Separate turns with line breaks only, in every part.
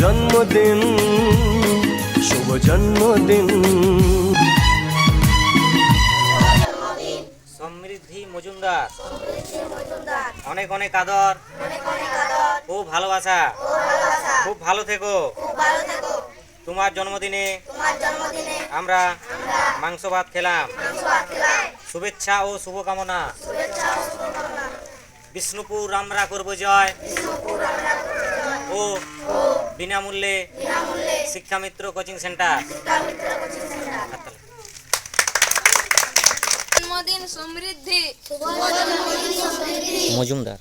জন্মদিন, শুভ জন্মদিন।
সমৃদ্ধি মজুমদার। অনেক অনেক আদর। খুব ভালোবাসা। খুব ভালো থেকো। তোমার জন্মদিনে আমরা মাংস ভাত খেলাম। শুভেচ্ছা ও শুভকামনা। বিষ্ণুপুর আমরা করব জয়। ও বিনামূল্যে শিক্ষামিত্র কোচিং সেন্টার।
জন্মদিন সমৃদ্ধি।
মজুমদার।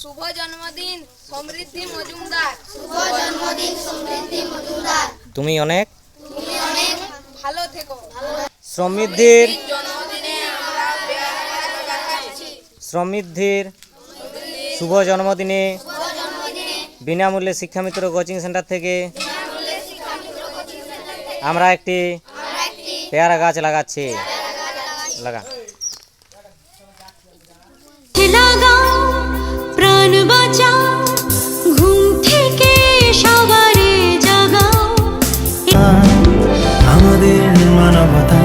শুভ জন্মদিন সমৃদ্ধি মজুমদার।
তুমি অনেক
অনেক ভালো থেকো।
সমৃদ্ধির
জন্মদিনে আমরা
সমৃদ্ধির শুভ জন্মদিনে বিনামূল্যে শিক্ষামিত্র কোচিং সেন্টার থেকে আমরা একটি পেয়ারা গাছ লাগাচ্ছি। লাগা।
প্রাণ বাঁচাও ঘুম থেকে সবারে জাগাও।
আমাদের মানবতা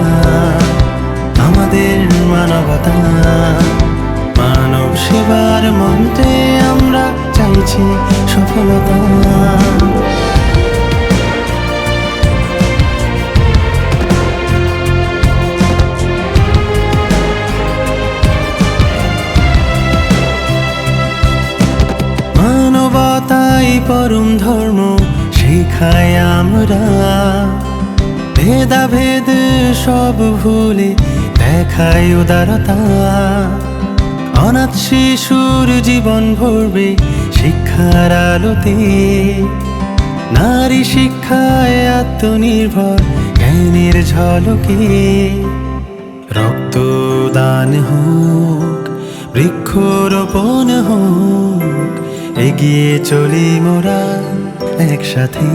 আমাদের মানবতা। মানব সেবার মন্ত্রে আমরা চাইছি সফলতা। মানবতাই পরম ধর্ম, শিখাই আমরা। ভেদাভেদ সব ভুলে দেখাই উদারতা। অনাথ শিশুর জীবন ভরবে শিক্ষার আলোতে। নারী শিক্ষায় আত্মনির্ভর জ্ঞানের ঝলকে। রক্তদান হোক, বৃক্ষরোপণ হোক, এগিয়ে চলি মোরা একসাথে।